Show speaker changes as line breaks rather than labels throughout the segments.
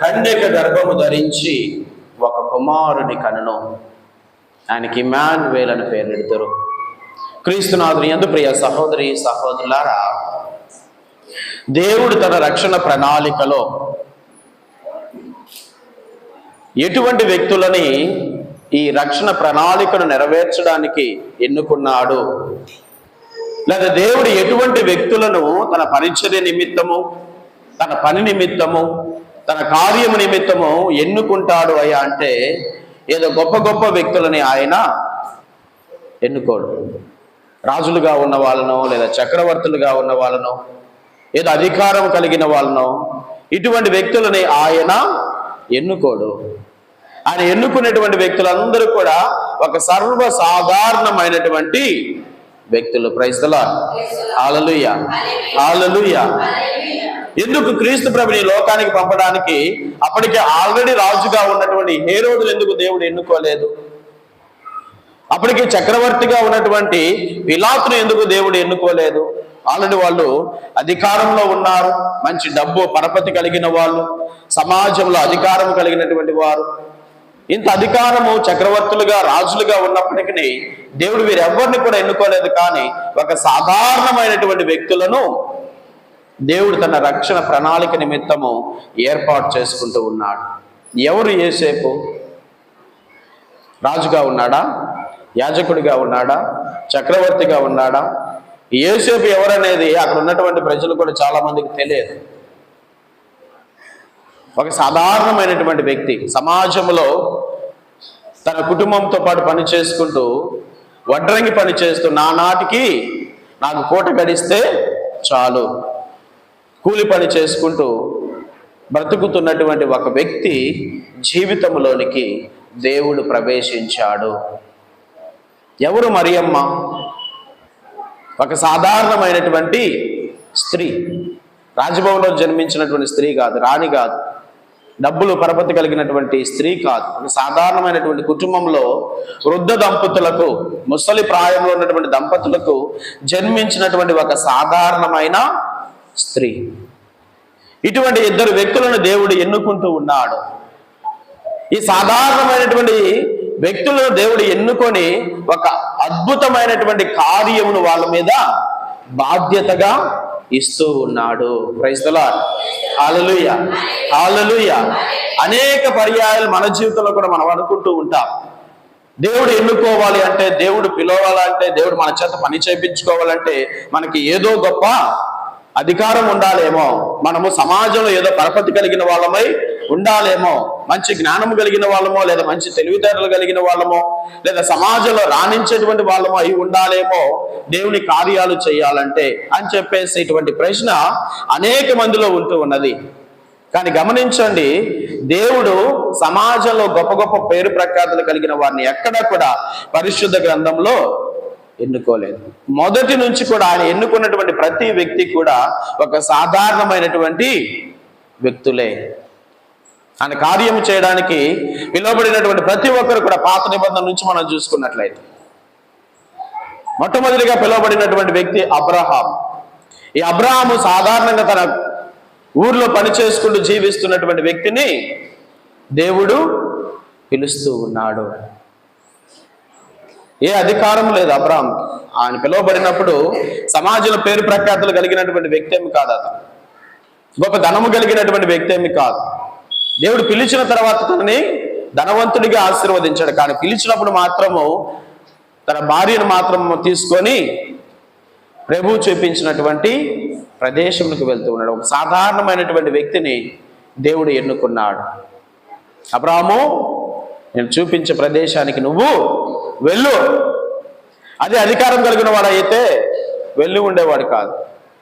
కన్యక గర్భము ధరించి ఒక కుమారుని కనును. ఆయనకి ఇమాన్వేల్ అని పేరు పెడతారు. క్రీస్తునాథుని ఎందు ప్రియ సహోదరి సహోదరులారా దేవుడు తన రక్షణ ప్రణాళికలో ఎటువంటి వ్యక్తులని ఈ రక్షణ ప్రణాళికను నెరవేర్చడానికి ఎన్నుకున్నాడు? లేదా దేవుడు ఎటువంటి వ్యక్తులను తన పరిచర్య నిమిత్తము తన పని నిమిత్తము తన కార్యము నిమిత్తము ఎన్నుకుంటాడు అయ్యా అంటే ఏదో గొప్ప గొప్ప వ్యక్తులని ఆయన ఎన్నుకోడు. రాజులుగా ఉన్న వాళ్ళనో లేదా చక్రవర్తులుగా ఉన్న వాళ్ళనో ఏదో అధికారం కలిగిన వాళ్ళనో ఇటువంటి వ్యక్తులని ఆయన ఎన్నుకోడు. ఆయన ఎన్నుకునేటువంటి వ్యక్తులందరూ కూడా ఒక సర్వసాధారణమైనటువంటి వ్యక్తులు. క్రైస్తలా హాలలుయ హాలలుయ ఎందుకు క్రీస్తు ప్రభుని లోకానికి పంపడానికి అప్పటికే ఆల్రెడీ రాజుగా ఉన్నటువంటి హేరోడులు ఎందుకు దేవుడు ఎన్నుకోలేదు? అప్పటికి చక్రవర్తిగా ఉన్నటువంటి పిలాతును ఎందుకు దేవుడు ఎన్నుకోలేదు? ఆల్రెడీ వాళ్ళు అధికారంలో ఉన్నారు. మంచి డబ్బు పరపతి కలిగిన వాళ్ళు సమాజంలో అధికారం కలిగినటువంటి వారు. ఇంత అధికారము చక్రవర్తులుగా రాజులుగా ఉన్నప్పటికీ దేవుడు వీరెవ్వరిని కూడా ఎన్నుకోలేదు కానీ ఒక సాధారణమైనటువంటి వ్యక్తులను దేవుడు తన రక్షణ ప్రణాళిక నిమిత్తము ఏర్పాటు చేసుకుంటూ ఉన్నాడు. ఎవరు ఏసేపు రాజుగా ఉన్నాడా? యాజకుడిగా ఉన్నాడా? చక్రవర్తిగా ఉన్నాడా? ఏసేపు ఎవరనేది అక్కడ ఉన్నటువంటి ప్రజలు కూడా చాలా మందికి తెలియదు. ఒక సాధారణమైనటువంటి వ్యక్తి సమాజంలో తన కుటుంబంతో పాటు పని చేసుకుంటూ వడ్రంగి పని చేస్తూ నా నాటికి నాకు కోట గడిస్తే చాలు. కూలి పని చేసుకుంటూ బ్రతుకుతున్నటువంటి ఒక వ్యక్తి జీవితంలోనికి దేవుడు ప్రవేశించాడు. ఎవరు మరియమ్మ? ఒక సాధారణమైనటువంటి స్త్రీ. రాజభవన్లో జన్మించినటువంటి స్త్రీ కాదు రాణి కాదు. డబ్బులు పరపతి కలిగినటువంటి స్త్రీ కాదు. సాధారణమైనటువంటి కుటుంబంలో వృద్ధ దంపతులకు ముసలి ప్రాయంలో ఉన్నటువంటి దంపతులకు జన్మించినటువంటి ఒక సాధారణమైన స్త్రీ. ఇటువంటి ఇద్దరు వ్యక్తులను దేవుడు ఎన్నుకుంటూ ఉన్నాడు. ఈ సాధారణమైనటువంటి వ్యక్తులను దేవుడు ఎన్నుకొని ఒక అద్భుతమైనటువంటి కార్యమును వాళ్ళ మీద బాధ్యతగా ఇస్తూ ఉన్నాడు. క్రైస్తలా హాలలుయ హాలలుయ అనేక పర్యాయాలు మన జీవితంలో కూడా మనం అనుకుంటూ ఉంటాం. దేవుడు ఎన్నుకోవాలి అంటే దేవుడు పిలవాలంటే దేవుడు మన చేత పని చేయించుకోవాలంటే మనకి ఏదో గొప్ప అధికారం ఉండాలేమో. మనము సమాజంలో ఏదో పరపతి కలిగిన వాళ్ళమై ఉండాలేమో? మంచి జ్ఞానం కలిగిన వాళ్ళమో? లేదా మంచి తెలివితేటలు కలిగిన వాళ్ళమో? లేదా సమాజంలో రాణించేటువంటి వాళ్ళమో? అయి ఉండాలేమో? దేవుని కార్యాలు చేయాలంటే అని చెప్పేసి ఇటువంటి ప్రశ్న అనేక మందిలో ఉంటూ ఉన్నది. కానీ గమనించండి దేవుడు సమాజంలో గొప్ప గొప్ప పేరు ప్రఖ్యాతులు కలిగిన వారిని ఎక్కడా కూడా పరిశుద్ధ గ్రంథంలో ఎన్నుకోలేదు. మొదటి నుంచి కూడా ఆయన ఎన్నుకున్నటువంటి ప్రతి వ్యక్తి కూడా ఒక సాధారణమైనటువంటి వ్యక్తులే. ఆయన కార్యం చేయడానికి పిలువబడినటువంటి ప్రతి ఒక్కరు కూడా పాత నిబంధన నుంచి మనం చూసుకున్నట్లయితే. మొట్టమొదటిగా పిలువబడినటువంటి వ్యక్తి అబ్రహాం ఈ అబ్రహాము సాధారణంగా తన ఊర్లో పని చేసుకుంటూ జీవిస్తున్నటువంటి వ్యక్తిని దేవుడు పిలుస్తూ ఉన్నాడు. ఏ అధికారం లేదు అబ్రహాం ఆయన పిలువబడినప్పుడు సమాజంలో పేరు ప్రఖ్యాతులు కలిగినటువంటి వ్యక్తి ఏమి కాదు అతను. గొప్ప ధనము కలిగినటువంటి వ్యక్తి ఏమి కాదు. దేవుడు పిలిచిన తర్వాత తనని ధనవంతుడిగా ఆశీర్వదించాడు. కానీ పిలిచినప్పుడు మాత్రము తన భార్యను మాత్రం తీసుకొని ప్రభు చూపించినటువంటి ప్రదేశంలోకి వెళ్తూ ఉన్నాడు. ఒక సాధారణమైనటువంటి వ్యక్తిని దేవుడు ఎన్నుకున్నాడు. అబ్రాహము నేను చూపించే ప్రదేశానికి నువ్వు వెళ్ళు. అదే అధికారం కలిగిన వాడైతే వెళ్ళి ఉండేవాడు కాదు.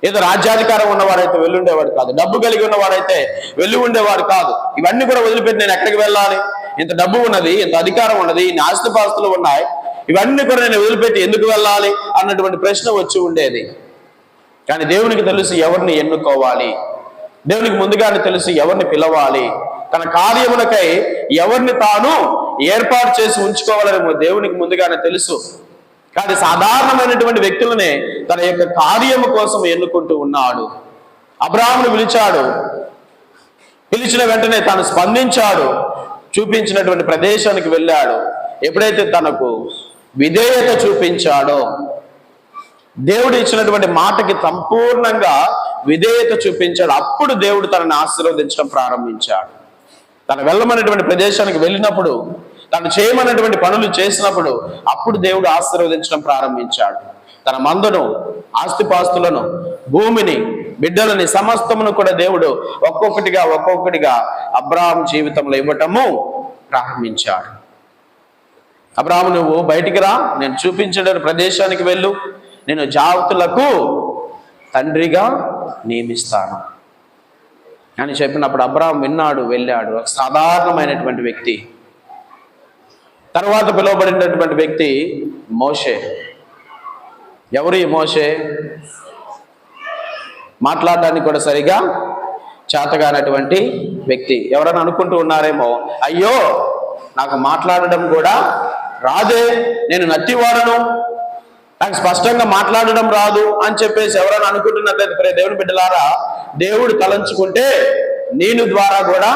ఏదో రాజ్యాధికారం ఉన్నవాడైతే వెళ్ళి ఉండేవాడు కాదు. డబ్బు కలిగి ఉన్నవాడైతే వెళ్ళి ఉండేవాడు కాదు. ఇవన్నీ కూడా వదిలిపెట్టి నేను ఎక్కడికి వెళ్ళాలి? ఇంత డబ్బు ఉన్నది ఇంత అధికారం ఉన్నది ఇన్ని ఆస్తిపాస్తులు ఉన్నాయి. ఇవన్నీ కూడా నేను వదిలిపెట్టి ఎందుకు వెళ్ళాలి? అన్నటువంటి ప్రశ్న వచ్చి ఉండేది. కానీ దేవునికి తెలుసు ఎవరిని ఎన్నుకోవాలి? దేవునికి ముందుగానే తెలుసు ఎవరిని పిలవాలి? తన కార్యములకై ఎవరిని తాను ఏర్పాటు చేసి ఉంచుకోవాలని దేవునికి ముందుగానే తెలుసు. కానీ సాధారణమైనటువంటి వ్యక్తులనే తన యొక్క కార్యము కోసం ఎన్నుకుంటూ ఉన్నాడు. అబ్రాహ్మును పిలిచాడు. పిలిచిన వెంటనే తాను స్పందించాడు. చూపించినటువంటి ప్రదేశానికి వెళ్ళాడు. ఎప్పుడైతే తనకు విధేయత చూపించాడో దేవుడు ఇచ్చినటువంటి మాటకి సంపూర్ణంగా విధేయత చూపించాడు. అప్పుడు దేవుడు తనని ఆశీర్వదించడం ప్రారంభించాడు. తను వెళ్ళమనేటువంటి ప్రదేశానికి వెళ్ళినప్పుడు తను చేయమన్నటువంటి పనులు చేసినప్పుడు అప్పుడు దేవుడు ఆశీర్వదించడం ప్రారంభించాడు. తన మందును ఆస్తిపాస్తులను భూమిని బిడ్డలని సమస్తమును కూడా దేవుడు ఒక్కొక్కటిగా ఒక్కొక్కటిగా అబ్రాహం జీవితంలో ఇవ్వటము ప్రారంభించాడు. అబ్రాహం నువ్వు బయటికి రా నేను చూపించిన ప్రదేశానికి వెళ్ళు నేను జాగ్రత్తలకు తండ్రిగా నియమిస్తాను. అని చెప్పినప్పుడు అబ్రాహం విన్నాడు వెళ్ళాడు. ఒక సాధారణమైనటువంటి వ్యక్తి. తర్వాత పిలువబడినటువంటి వ్యక్తి మోషే. ఎవరు ఈ మోషే? మాట్లాడడానికి కూడా సరిగా చేతగానటువంటి వ్యక్తి. ఎవరైనా అనుకుంటూ ఉన్నారేమో అయ్యో నాకు మాట్లాడడం కూడా రాదే నేను నత్తివాడను నాకు స్పష్టంగా మాట్లాడడం రాదు అని చెప్పేసి ఎవరైనా అనుకుంటున్నట్లయితే ప్రే దేవుని బిడ్డలారా దేవుడు తలంచుకుంటే నేను ద్వారా కూడా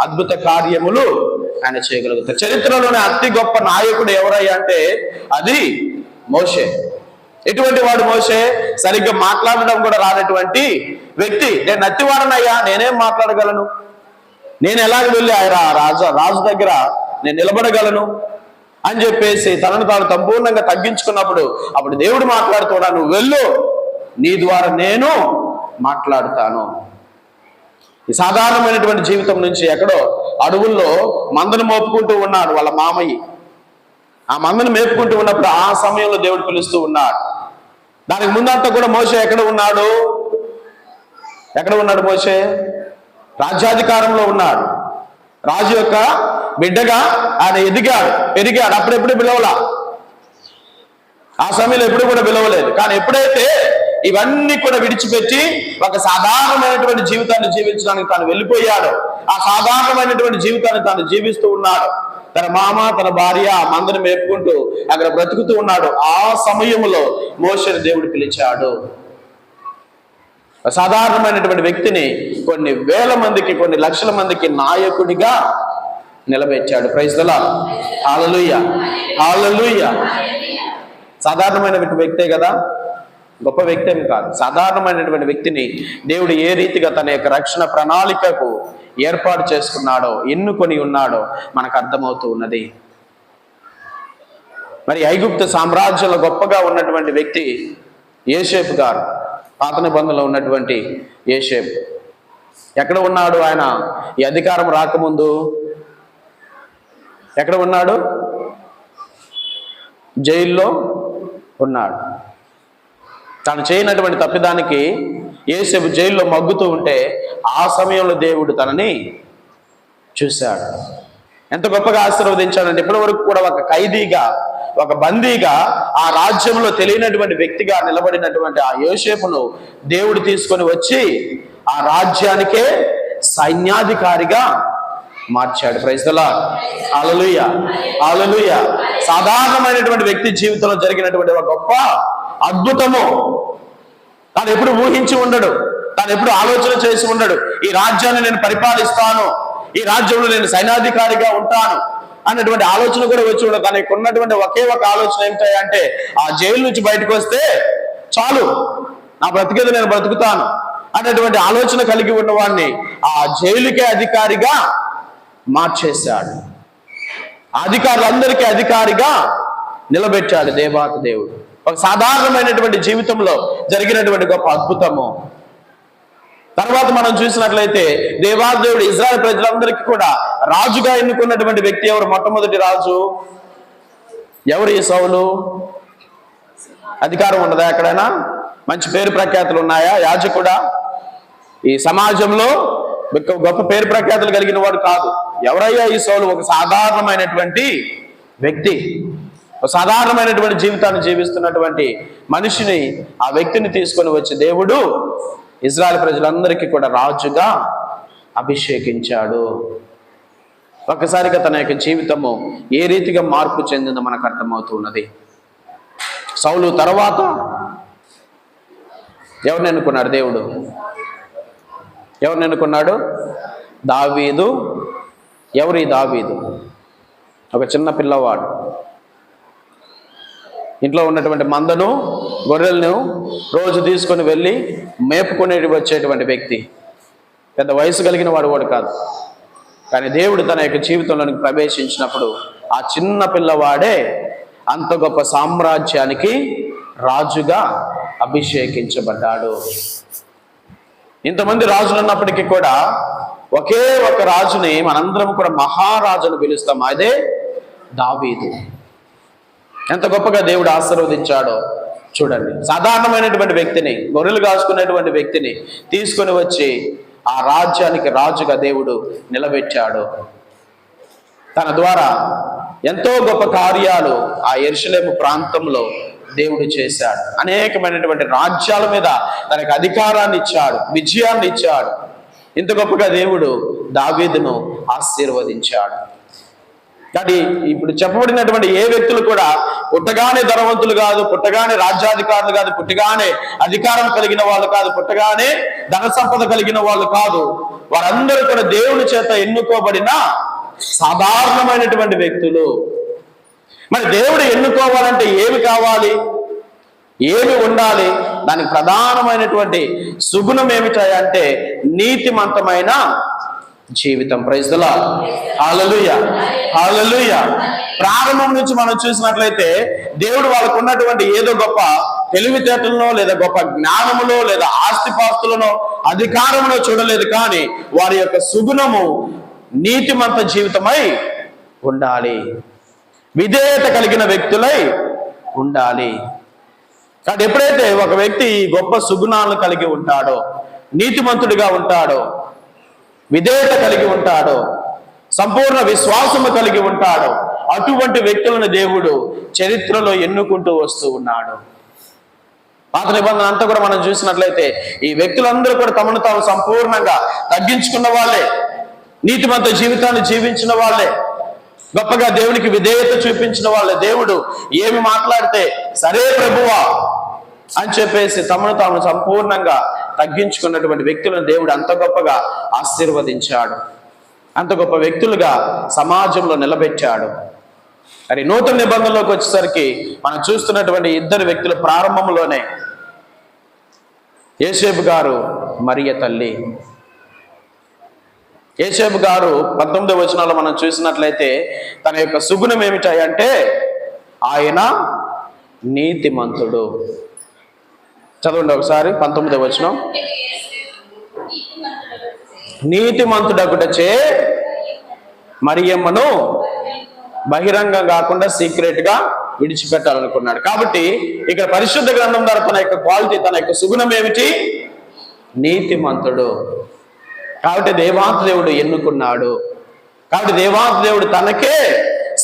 అద్భుత కార్యములు ఆయన చేయగలుగుతారు. చరిత్రలోనే అతి గొప్ప నాయకుడు ఎవరయ్యా అంటే అది మోషే. ఎటువంటి వాడు మోసే సరిగ్గా మాట్లాడడం కూడా రానటువంటి వ్యక్తి. నేను నత్తివాడనయ్యా నేనేం మాట్లాడగలను? నేను ఎలాగ వెళ్ళి ఆయన రాజు రాజు దగ్గర నేను నిలబడగలను? అని చెప్పేసి తనను తాను సంపూర్ణంగా తగ్గించుకున్నప్పుడు అప్పుడు దేవుడు మాట్లాడుతున్నా నువ్వు వెళ్ళు నీ ద్వారా నేను మాట్లాడుతాను. ఈ సాధారణమైనటువంటి జీవితం నుంచి ఎక్కడో అడవుల్లో మందను మోపుకుంటూ ఉన్నాడు వాళ్ళ మామయ్య. ఆ మందను మేపుకుంటూ ఉన్నప్పుడు ఆ సమయంలో దేవుడు పిలుస్తూ ఉన్నాడు. దానికి ముందంతా కూడా మోసే ఎక్కడ ఉన్నాడు? ఎక్కడ ఉన్నాడు మోసే రాజ్యాధికారంలో ఉన్నాడు. రాజు యొక్క బిడ్డగా ఆయన ఎదిగాడు. ఎదిగాడు. అప్పుడెప్పుడు పిలవలా? ఆ సమయంలో ఎప్పుడు కూడా పిలవలేదు. కానీ ఎప్పుడైతే ఇవన్నీ కూడా విడిచిపెట్టి ఒక సాధారణమైనటువంటి జీవితాన్ని జీవించడానికి తాను వెళ్ళిపోయాడు. ఆ సాధారణమైనటువంటి జీవితాన్ని తాను జీవిస్తూ ఉన్నాడు. తన మామ తన భార్య మందని మేపుకుంటూ అక్కడ బ్రతుకుతూ ఉన్నాడు. ఆ సమయంలో మోషని దేవుడు పిలిచాడు. సాధారణమైనటువంటి వ్యక్తిని కొన్ని వేల మందికి కొన్ని లక్షల మందికి నాయకుడిగా నిలబెట్టాడు. ప్రైజ్దలా హాలలుయ్య హాలలుయ్య సాధారణమైనటువంటి వ్యక్తే కదా. గొప్ప వ్యక్తి అని కాదు. సాధారణమైనటువంటి వ్యక్తిని దేవుడు ఏ రీతిగా తన యొక్క రక్షణ ప్రణాళికకు ఏర్పాటు చేసుకున్నాడో ఎన్నుకొని ఉన్నాడో మనకు అర్థమవుతూ ఉన్నది. మరి ఐగుప్త సామ్రాజ్యంలో గొప్పగా ఉన్నటువంటి వ్యక్తి ఏషేపు గారు పాత నిబంధనలో ఉన్నటువంటి ఏషేపు ఎక్కడ ఉన్నాడు ఆయన? ఈ అధికారం రాకముందు. ఎక్కడ ఉన్నాడు? జైల్లో ఉన్నాడు. తాను చేయనటువంటి తప్పిదానికి ఏసేపు జైల్లో మగ్గుతూ ఉంటే ఆ సమయంలో దేవుడు తనని చూశాడు. ఎంత గొప్పగా ఆశీర్వదించాడంటే ఇప్పటి వరకు కూడా ఒక ఖైదీగా ఒక బందీగా ఆ రాజ్యంలో తెలియనటువంటి వ్యక్తిగా నిలబడినటువంటి ఆ యోసేపును దేవుడు తీసుకొని వచ్చి ఆ రాజ్యానికే సైన్యాధికారిగా మార్చాడు. ప్రైస్తలా అలలుయ అలలుయ సాధారణమైనటువంటి వ్యక్తి జీవితంలో జరిగినటువంటి ఒక గొప్ప అద్భుతము. తాను ఎప్పుడు ఊహించి ఉండడు. తాను ఎప్పుడు ఆలోచన చేసి ఉండడు. ఈ రాజ్యాన్ని నేను పరిపాలిస్తాను. ఈ రాజ్యంలో నేను సైనాధికారిగా ఉంటాను. అన్నటువంటి ఆలోచన కూడా వచ్చి ఉండదు. తనకు ఉన్నటువంటి ఒకే ఒక ఆలోచన ఏమిటంటే ఆ జైలు నుంచి బయటకు వస్తే చాలు. నా బ్రతికేది నేను బ్రతుకుతాను. అన్నటువంటి ఆలోచన కలిగి ఉన్నవాడిని ఆ జైలుకే అధికారిగా మార్చేశాడు. అధికారులందరికీ అధికారిగా నిలబెట్టాడు దేవాత దేవుడు. ఒక సాధారణమైనటువంటి జీవితంలో జరిగినటువంటి గొప్ప అద్భుతము. తర్వాత మనం చూసినట్లయితే దేవాదేవుడు ఇజ్రాయల్ ప్రజలందరికీ కూడా రాజుగా ఎన్నుకున్నటువంటి వ్యక్తి ఎవరు? మొట్టమొదటి రాజు. ఎవరు ఈ సౌలు? అధికారం ఉన్నదా ఎక్కడైనా? మంచి పేరు ప్రఖ్యాతులు ఉన్నాయా? యాజకుడా? ఈ సమాజంలో గొప్ప- పేరు ప్రఖ్యాతులు కలిగిన వాడు కాదు. ఎవరయ్యా ఈ సౌలు? ఒక సాధారణమైనటువంటి వ్యక్తి. సాధారణమైనటువంటి జీవితాన్ని జీవిస్తున్నటువంటి మనిషిని ఆ వ్యక్తిని తీసుకొని వచ్చి దేవుడు ఇజ్రాయల్ ప్రజలందరికీ కూడా రాజుగా అభిషేకించాడు. ఒక్కసారిగా తన యొక్క జీవితము ఏ రీతిగా మార్పు చెందిందో మనకు అర్థమవుతున్నది. సౌలు తర్వాత ఎవరిని అనుకున్నాడు దేవుడు. ఎవరిని అనుకున్నాడు దావీదు. ఎవరి దావీదు? ఒక చిన్న పిల్లవాడు. ఇంట్లో ఉన్నటువంటి మందను గొర్రెలను రోజు తీసుకొని వెళ్ళి మేపుకొని వచ్చేటువంటి వ్యక్తి. పెద్ద వయసు కలిగిన వాడు కూడా కాదు. కానీ దేవుడు తన యొక్క జీవితంలోనికి ప్రవేశించినప్పుడు ఆ చిన్న పిల్లవాడే అంత గొప్ప సామ్రాజ్యానికి రాజుగా అభిషేకించబడ్డాడు. ఇంతమంది రాజులు ఉన్నప్పటికీ కూడా ఒకే ఒక రాజుని మనందరం కూడా మహారాజును పిలుస్తాం. అదే దావీదు. ఎంత గొప్పగా దేవుడు ఆశీర్వదించాడో చూడండి. సాధారణమైనటువంటి వ్యక్తిని గొర్రెలు కాసుకునేటువంటి వ్యక్తిని తీసుకొని వచ్చి ఆ రాజ్యానికి రాజుగా దేవుడు నిలబెట్టాడు. తన ద్వారా ఎంతో గొప్ప కార్యాలు ఆ ఎరుసలేము ప్రాంతంలో దేవుడు చేశాడు. అనేకమైనటువంటి రాజ్యాల మీద తనకు అధికారాన్ని ఇచ్చాడు విజయాన్ని ఇచ్చాడు. ఇంత గొప్పగా దేవుడు దావీదును ఆశీర్వదించాడు. కానీ ఇప్పుడు చెప్పబడినటువంటి ఏ వ్యక్తులు కూడా పుట్టగానే ధనవంతులు కాదు పుట్టగానే రాజ్యాధికారులు కాదు పుట్టగానే అధికారం కలిగిన వాళ్ళు కాదు పుట్టగానే ధన సంపద కలిగిన వాళ్ళు కాదు. వారందరూ కూడా దేవుని చేత ఎన్నుకోబడిన సాధారణమైనటువంటి వ్యక్తులు. మరి దేవుడు ఎన్నుకోవాలంటే ఏమి కావాలి? ఏమి ఉండాలి? దానికి ప్రధానమైనటువంటి సుగుణం ఏమిటాయంటే నీతిమంతమైన జీవితం. ప్రైజ్లా హాలలుయ హాలలుయ ప్రారంభం నుంచి మనం చూసినట్లయితే దేవుడు వాళ్ళకు ఉన్నటువంటి ఏదో గొప్ప తెలివితేటలను లేదా గొప్ప జ్ఞానములో లేదా ఆస్తిపాస్తులను అధికారంలో చూడలేదు కానీ వారి యొక్క సుగుణము నీతిమంత జీవితమై ఉండాలి. విధేయత కలిగిన వ్యక్తులై ఉండాలి. కాబట్టి ఎప్పుడైతే ఒక వ్యక్తి గొప్ప సుగుణాలను కలిగి ఉంటాడో నీతిమంతుడిగా ఉంటాడో విధేయత కలిగి ఉంటాడో సంపూర్ణ విశ్వాసము కలిగి ఉంటాడో అటువంటి వ్యక్తులను దేవుడు చరిత్రలో ఎన్నుకుంటూ వస్తూ ఉన్నాడు. పాత నిబంధన అంతా కూడా మనం చూసినట్లయితే ఈ వ్యక్తులందరూ కూడా తమను తాము సంపూర్ణంగా తగ్గించుకున్న వాళ్ళే నీతిమంత జీవితాన్ని జీవించిన వాళ్ళే గొప్పగా దేవునికి విధేయత చూపించిన వాళ్ళే. దేవుడు ఏమి మాట్లాడితే సరే ప్రభువా అని చెప్పేసి తమను తాము సంపూర్ణంగా తగ్గించుకున్నటువంటి వ్యక్తులను దేవుడు అంత గొప్పగా ఆశీర్వదించాడు. అంత గొప్ప వ్యక్తులుగా సమాజంలో నిలబెట్టాడు. మరి నూతన నిబంధనలోకి వచ్చేసరికి మనం చూస్తున్నటువంటి ఇద్దరు వ్యక్తుల ప్రారంభంలోనే ఏసేపు గారు మరియ తల్లి. ఏసేపు గారు పంతొమ్మిదో వచనాలు మనం చూసినట్లయితే తన యొక్క సుగుణం ఏమిటాయంటే ఆయన నీతిమంతుడు. చదవండి ఒకసారి పంతొమ్మిదవ వచనం. నీతిమంతుడకుటచే మరియమ్మను బహిరంగం కాకుండా సీక్రెట్గా విడిచిపెట్టాలనుకున్నాడు. కాబట్టి ఇక్కడ పరిశుద్ధ గ్రంథం ద్వారా తన యొక్క క్వాలిటీ తన యొక్క సుగుణం ఏమిటి? నీతిమంతుడు. కాబట్టి దేవాంతదేవుడు ఎన్నుకున్నాడు. కాబట్టి దేవాంతదేవుడు తనకే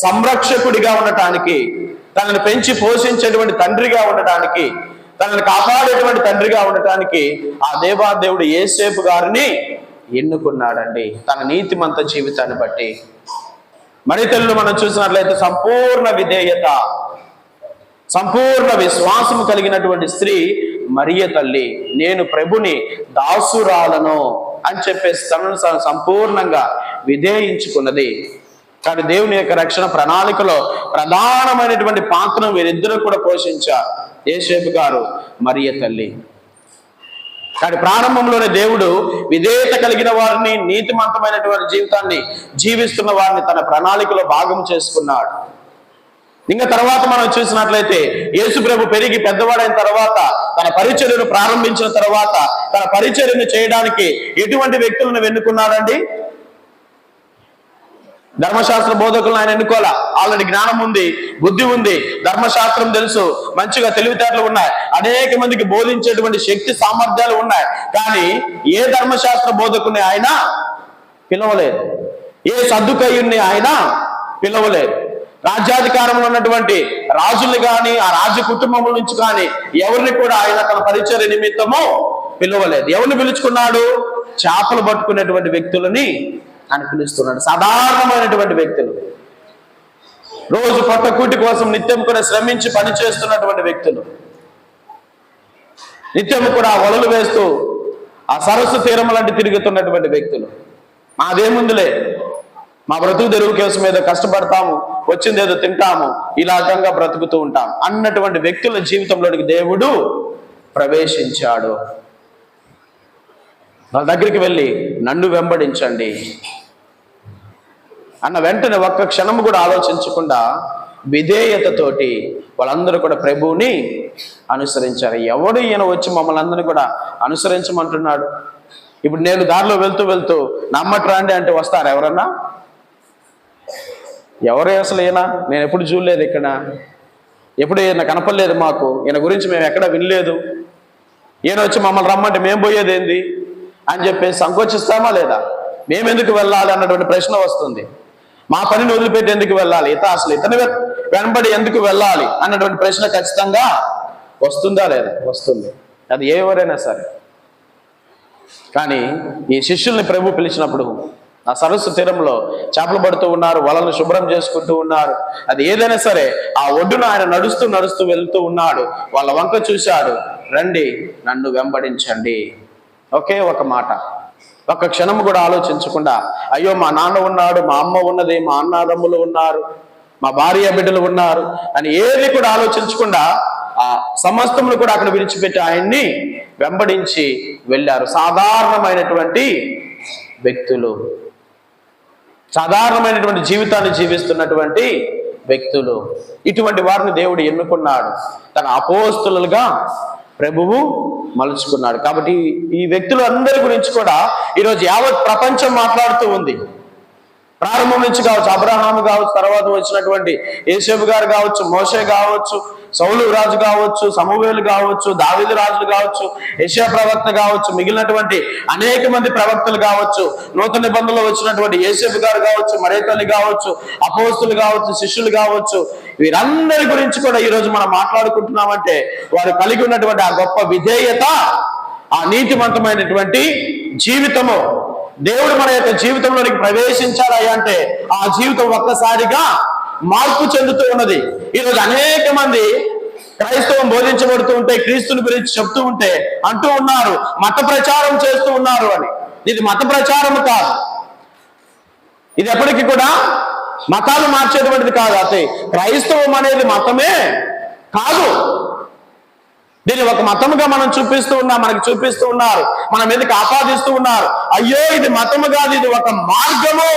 సంరక్షకుడిగా ఉండటానికి తనను పెంచి పోషించేటువంటి తండ్రిగా ఉండటానికి తనను కాపాడేటువంటి తండ్రిగా ఉండటానికి ఆ దేవాదేవుడు ఏసేపు గారిని ఎన్నుకున్నాడండి. తన నీతిమంత జీవితాన్ని బట్టి. మణితల్లు మనం చూసినట్లయితే సంపూర్ణ విధేయత సంపూర్ణ విశ్వాసము కలిగినటువంటి స్త్రీ మరియ తల్లి నేను ప్రభుని దాసురాలను అని చెప్పేసి తనను సంపూర్ణంగా విధేయించుకున్నది. కానీ దేవుని యొక్క రక్షణ ప్రణాళికలో ప్రధానమైనటువంటి పాత్రను వీరిద్దరూ కూడా పోషించారు. ఏసేపు గారు మరియ తల్లి. కానీ ప్రారంభంలోనే దేవుడు విధేయత కలిగిన వారిని నీతిమంతమైనటువంటి జీవితాన్ని జీవిస్తున్న వారిని తన ప్రణాళికలో భాగం చేసుకున్నాడు. ఇంకా తర్వాత మనం చూసినట్లయితే యేసు ప్రభు పెరిగి పెద్దవాడైన తర్వాత తన పరిచర్యను ప్రారంభించిన తర్వాత తన పరిచర్యను చేయడానికి ఎటువంటి వ్యక్తులను వెన్నుకున్నాడండి? ధర్మశాస్త్ర బోధకులను ఆయన ఎన్నుకోవాలా? ఆల్రెడీ జ్ఞానం ఉంది బుద్ధి ఉంది ధర్మశాస్త్రం తెలుసు మంచిగా తెలివితేటలు ఉన్నాయి అనేక మందికి బోధించేటువంటి శక్తి సామర్థ్యాలు ఉన్నాయి. కానీ ఏ ధర్మశాస్త్ర బోధకుని ఆయన పిలవలేదు. ఏ సర్దుకయ్యుని ఆయన పిలవలేదు. రాజ్యాధికారంలో ఉన్నటువంటి రాజులు కాని ఆ రాజు కుటుంబం నుంచి కానీ ఎవరిని కూడా ఆయన తన పరిచయ నిమిత్తము పిలవలేదు. ఎవరిని పిలుచుకున్నాడు? చేపలు పట్టుకునేటువంటి వ్యక్తులని అని పిలుస్తున్నాడు. సాధారణమైనటువంటి వ్యక్తులు. రోజు పట్టకూటి కూటి కోసం నిత్యం కూడా శ్రమించి పనిచేస్తున్నటువంటి వ్యక్తులు. నిత్యం కూడా వలలు వేస్తూ ఆ సరస్సు తీరం లాంటి తిరుగుతున్నటువంటి వ్యక్తులు. మాదేముందులే? మా బ్రతుకు తెరువు కేసు మీద కష్టపడతాము వచ్చిందేదో తింటాము ఇలాగంగా బ్రతుకుతూ ఉంటాం అన్నటువంటి వ్యక్తుల జీవితంలోనికి దేవుడు ప్రవేశించాడు. వాళ్ళ దగ్గరికి వెళ్ళి నన్ను వెంబడించండి. అన్న వెంటనే ఒక్క క్షణం కూడా ఆలోచించకుండా విధేయతతోటి వాళ్ళందరూ కూడా ప్రభువుని అనుసరించారు. ఎవడు ఈయన వచ్చి మమ్మల్ని అందరినీ కూడా అనుసరించమంటున్నాడు? ఇప్పుడు నేను దారిలో వెళ్తూ వెళ్తూ నమ్మట్రాండి అంటే వస్తారు ఎవరన్నా? ఎవరు అసలు ఈయన? నేను ఎప్పుడు చూడలేదు ఇక్కడ. ఎప్పుడు ఈయన కనపడలేదు మాకు. ఈయన గురించి మేము ఎక్కడ వినలేదు. ఈయన వచ్చి మమ్మల్ని రమ్మంటే మేము పోయేది ఏంది? అని చెప్పేసి సంకోచిస్తామా లేదా? మేమెందుకు వెళ్ళాలి అన్నటువంటి ప్రశ్న వస్తుంది. మా పనిని వదిలిపెట్టి ఎందుకు వెళ్ళాలి? ఇత అసలు ఇతని వెంబడి వెనబడి ఎందుకు వెళ్ళాలి అన్నటువంటి ప్రశ్న ఖచ్చితంగా వస్తుందా లేదా? వస్తుంది. అది ఎవరైనా సరే. కానీ ఈ శిష్యుల్ని ప్రభు పిలిచినప్పుడు ఆ సరస్సు తీరంలో చేపలు పడుతూ ఉన్నారు వలలను శుభ్రం చేసుకుంటూ ఉన్నారు. అది ఏదైనా సరే ఆ ఒడ్డున ఆయన నడుస్తూ నడుస్తూ వెళ్తూ ఉన్నాడు. వాళ్ళ వంక చూశాడు. రండి నన్ను వెంబడించండి. ఒకే ఒక మాట. ఒక క్షణం కూడా ఆలోచించకుండా అయ్యో మా నాన్న ఉన్నాడు మా అమ్మ ఉన్నది మా అన్నదమ్ములు ఉన్నారు మా భార్య బిడ్డలు ఉన్నారు అని ఏది కూడా ఆలోచించకుండా ఆ సమస్తములు కూడా అక్కడ విడిచిపెట్టి ఆయన్ని వెంబడించి వెళ్ళారు సాధారణమైనటువంటి వ్యక్తులు. సాధారణమైనటువంటి జీవితాన్ని జీవిస్తున్నటువంటి వ్యక్తులు. ఇటువంటి వారిని దేవుడు ఎన్నుకున్నాడు. తన అపోస్తులుగా ప్రభువు మలుచుకున్నాడు. కాబట్టి ఈ వ్యక్తులు అందరి గురించి కూడా ఈరోజు యావత్ ప్రపంచం మాట్లాడుతూ ఉంది. ప్రారంభం నుంచి కావచ్చు అబ్రహాము కావచ్చు తర్వాత వచ్చినటువంటి ఏసేపు గారు కావచ్చు మోషే కావచ్చు సౌలు రాజు కావచ్చు సమూవేలు కావచ్చు దావిదు రాజులు కావచ్చు యశా ప్రవక్త కావచ్చు మిగిలినటువంటి అనేక మంది ప్రవక్తలు కావచ్చు నూతన నిబంధనలో వచ్చినటువంటి ఏసేపు గారు కావచ్చు మరేతల్లి కావచ్చు అపోస్తులు కావచ్చు శిష్యులు కావచ్చు వీరందరి గురించి కూడా ఈ రోజు మనం మాట్లాడుకుంటున్నామంటే వారు కలిగి ఉన్నటువంటి ఆ గొప్ప విధేయత ఆ నీతివంతమైనటువంటి జీవితము దేవుడు మన యొక్క జీవితంలోనికి ప్రవేశించాలి అంటే ఆ జీవితం ఒక్కసారిగా మార్పు చెందుతూ ఉన్నది. ఈరోజు అనేక మంది క్రైస్తవం బోధించబడుతూ ఉంటే క్రీస్తుని గురించి చెప్తూ ఉంటే అంటూ ఉన్నారు మత ప్రచారం చేస్తూ ఉన్నారు అని. ఇది మత ప్రచారం కాదు. ఇది ఎప్పటికీ కూడా మతాలు మార్చేటువంటిది కాదు. అయితే క్రైస్తవం అనేది మతమే కాదు. దీన్ని ఒక మతముగా మనం చూపిస్తూ ఉన్నాం మనకి చూపిస్తూ ఉన్నారు మన మీదకి ఆపాదిస్తూ ఉన్నారు. అయ్యో ఇది మతము కాదు ఇది ఒక మార్గము.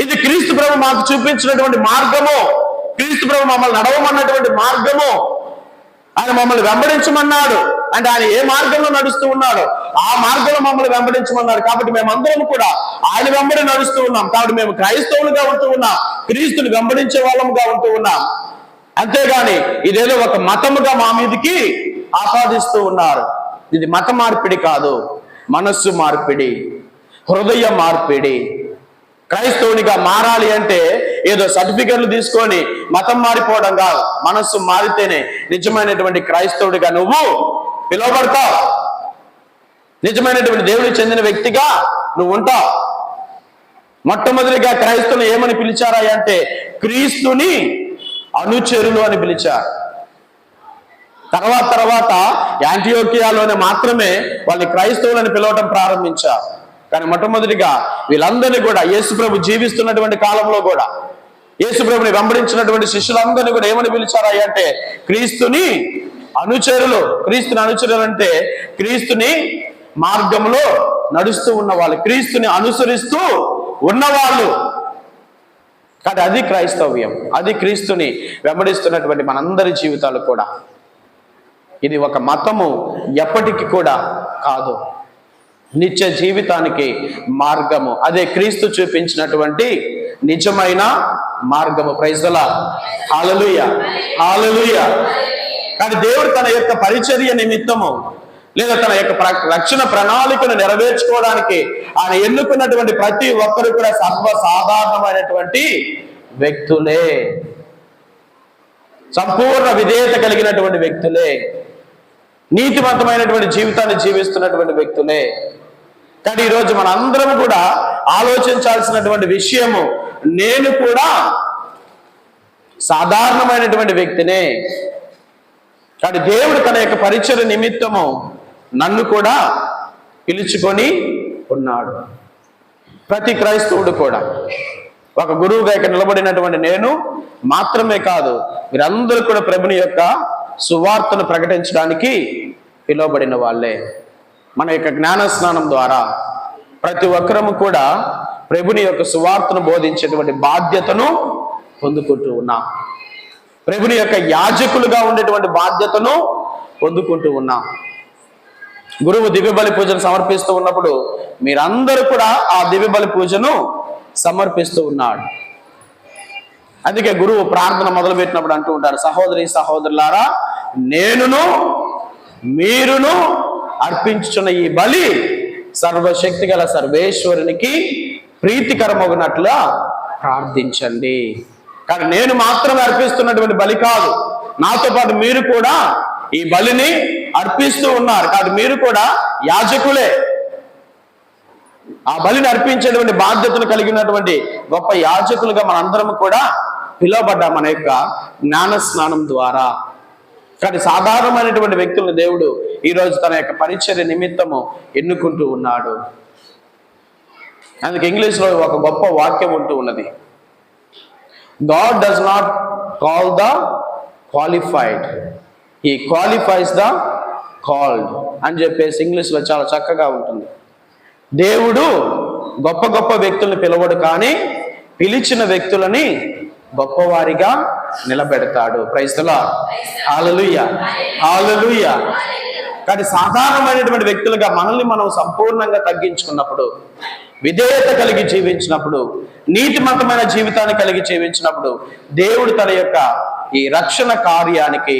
ఇది క్రీస్తు ప్రభు మాకు చూపించినటువంటి మార్గము. క్రీస్తు ప్రభు మమ్మల్ని నడవమన్నటువంటి మార్గము. ఆయన మమ్మల్ని వెంబడించమన్నాడు. అంటే ఆయన ఏ మార్గంలో నడుస్తూ ఉన్నాడు ఆ మార్గంలో మమ్మల్ని వెంబడించమన్నాడు. కాబట్టి మేమందరం కూడా ఆయన వెంబడి నడుస్తూ ఉన్నాం. కాబట్టి మేము క్రైస్తవులుగా ఉంటూ ఉన్నాం. క్రీస్తుని వెంబడించే వాళ్ళముగా ఉంటూ ఉన్నాం. అంతేగాని ఇదేదో ఒక మతముగా మా మీదకి ఆపాదిస్తూ ఉన్నారు. ఇది మత మార్పిడి కాదు మనస్సు మార్పిడి హృదయ మార్పిడి. క్రైస్తవునిగా మారాలి అంటే ఏదో సర్టిఫికెట్లు తీసుకొని మతం మారిపోవడం కాదు మనస్సు మారితేనే నిజమైనటువంటి క్రైస్తవుడిగా నువ్వు పిలువబడతావు. నిజమైనటువంటి దేవుడికి చెందిన వ్యక్తిగా నువ్వు ఉంటావు. మొట్టమొదటిగా క్రైస్తవులు ఏమని పిలిచారా అంటే క్రీస్తుని అనుచరులు అని పిలిచారు తర్వాత తర్వాత యాంటీయోకియాలోనే మాత్రమే వాళ్ళని క్రైస్తవులని పిలవటం ప్రారంభించారు కానీ మొట్టమొదటిగా వీళ్ళందరినీ కూడా యేసుప్రభు జీవిస్తున్నటువంటి కాలంలో కూడా యేసుప్రభుని వెంబడించినటువంటి శిష్యులందరినీ కూడా ఏమని పిలిచారా అంటే క్రీస్తుని అనుచరులు క్రీస్తుని అనుచరులు అంటే క్రీస్తుని మార్గంలో నడుస్తూ ఉన్న వాళ్ళు క్రీస్తుని అనుసరిస్తూ ఉన్నవాళ్ళు. కానీ అది క్రైస్తవ్యం అది క్రీస్తుని వెంబడిస్తున్నటువంటి మనందరి జీవితాలు కూడా. ఇది ఒక మతము ఎప్పటికీ కూడా కాదు. నిత్య జీవితానికి మార్గము. అదే క్రీస్తు చూపించినటువంటి నిజమైన మార్గము. ప్రైజల హాలలుయ హాలలుయ కానీ దేవుడు తన యొక్క పరిచర్య నిమిత్తము లేదా తన యొక్క ప్ర- రక్షణ ప్రణాళికను నెరవేర్చుకోవడానికి ఆయన ఎన్నుకున్నటువంటి ప్రతి ఒక్కరు కూడా సర్వసాధారణమైనటువంటి వ్యక్తులే. సంపూర్ణ విధేయత కలిగినటువంటి వ్యక్తులే. నీతివంతమైనటువంటి జీవితాన్ని జీవిస్తున్నటువంటి వ్యక్తులే. కానీ ఈరోజు మన అందరం కూడా ఆలోచించాల్సినటువంటి విషయము నేను కూడా సాధారణమైనటువంటి వ్యక్తినే. కానీ దేవుడు తన యొక్క పరిచయ నిమిత్తము నన్ను కూడా పిలుచుకొని ఉన్నాడు. ప్రతి క్రైస్తవుడు కూడా. ఒక గురువుగా ఇక్కడ నిలబడినటువంటి నేను మాత్రమే కాదు మీరందరూ కూడా ప్రభుని యొక్క సువార్తను ప్రకటించడానికి పిలువబడిన వాళ్ళే. మన యొక్క జ్ఞాన స్నానం ద్వారా ప్రతి ఒక్కరము కూడా ప్రభుని యొక్క సువార్తను బోధించేటువంటి బాధ్యతను పొందుకుంటూ ఉన్నాం. ప్రభుని యొక్క యాజకులుగా ఉండేటువంటి బాధ్యతను పొందుకుంటూ ఉన్నాం. గురువు దివ్యబలి పూజను సమర్పిస్తూ ఉన్నప్పుడు మీరందరూ కూడా ఆ దివ్యబలి పూజను సమర్పిస్తూ ఉన్నాడు. అందుకే గురువు ప్రార్థన మొదలు పెట్టినప్పుడు అంటూ ఉంటారు సహోదరి సహోదరులారా నేనును మీరును అర్పించుచున్న ఈ బలి సర్వశక్తి గల సర్వేశ్వరునికి ప్రీతికరమగినట్లుగా ప్రార్థించండి. కానీ నేను మాత్రమే అర్పిస్తున్నటువంటి బలి కాదు నాతో పాటు మీరు కూడా ఈ బలిని అర్పిస్తూ ఉన్నారు. కాదు మీరు కూడా యాజకులే. ఆ బలిని అర్పించేటువంటి బాధ్యతను కలిగినటువంటి గొప్ప యాజకులుగా మనందరం కూడా పిలువబడ్డా మన యొక్క జ్ఞాన స్నానం ద్వారా. కానీ సాధారణమైనటువంటి వ్యక్తులను దేవుడు ఈరోజు తన యొక్క పరిచర్య నిమిత్తము ఎన్నుకుంటూ ఉన్నాడు. అందుకే ఇంగ్లీష్లో ఒక గొప్ప వాక్యం ఉంటూ ఉన్నది. God does not call the qualified. He qualifies the called అని చెప్పేసి ఇంగ్లీష్లో చాలా చక్కగా ఉంటుంది. దేవుడు గొప్ప గొప్ప వ్యక్తుల్ని పిలవడు కానీ పిలిచిన వ్యక్తులని గొప్పవారిగా నిలబెడతాడు. ప్రైస్తలా హాలలుయ్య హాలలుయ్య కానీ సాధారణమైనటువంటి వ్యక్తులుగా మనల్ని మనం సంపూర్ణంగా తగ్గించుకున్నప్పుడు విధేయత కలిగి జీవించినప్పుడు నీతిమంతమైన జీవితాన్ని కలిగి జీవించినప్పుడు దేవుడు తన యొక్క ఈ రక్షణ కార్యానికి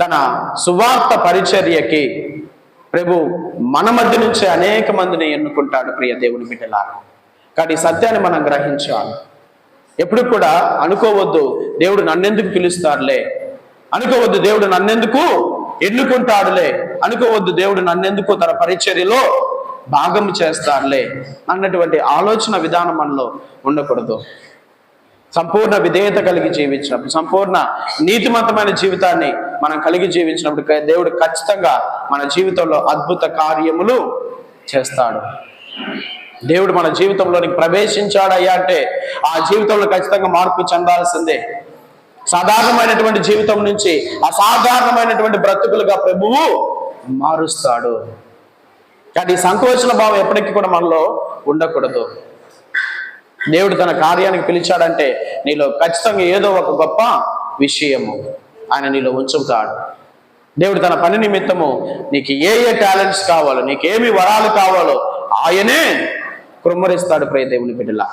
తన సువార్త పరిచర్యకి ప్రభు మన మధ్య నుంచి అనేక మందిని ఎన్నుకుంటాడు ప్రియ దేవుని బిడ్డలారా. కానీ సత్యాన్ని మనం గ్రహించాలి. ఎప్పుడు కూడా అనుకోవద్దు దేవుడు నన్నెందుకు పిలుస్తాడులే? అనుకోవద్దు దేవుడు నన్నెందుకు ఎన్నుకుంటాడులే? అనుకోవద్దు దేవుడు నన్నెందుకు తన పరిచర్యలో భాగం చేస్తాడులే? అన్నటువంటి ఆలోచన విధానం మనలో ఉండకూడదు. సంపూర్ణ విధేయత కలిగి జీవించినప్పుడు సంపూర్ణ నీతిమంతమైన జీవితాన్ని మనం కలిగి జీవించినప్పుడు దేవుడు ఖచ్చితంగా మన జీవితంలో అద్భుత కార్యములు చేస్తాడు. దేవుడు మన జీవితంలోనికి ప్రవేశించాడయ్యా అంటే ఆ జీవితంలో ఖచ్చితంగా మార్పు చెందాల్సిందే. సాధారణమైనటువంటి జీవితం నుంచి అసాధారణమైనటువంటి బ్రతుకులుగా ప్రభువు మారుస్తాడు. కానీ సంకోచన భావం ఎప్పటికీ కూడా మనలో ఉండకూడదు. దేవుడు తన కార్యానికి పిలిచాడంటే నీలో ఖచ్చితంగా ఏదో ఒక గొప్ప విషయము. ఆయన నీలో ఉంచుతాడు దేవుడు తన పని నిమిత్తము నీకు ఏ ఏ టాలెంట్స్ కావాలో నీకేమి వరాలు కావాలో ఆయనే కృమ్మరిస్తాడు ప్రియ దేవుని బిడ్డలా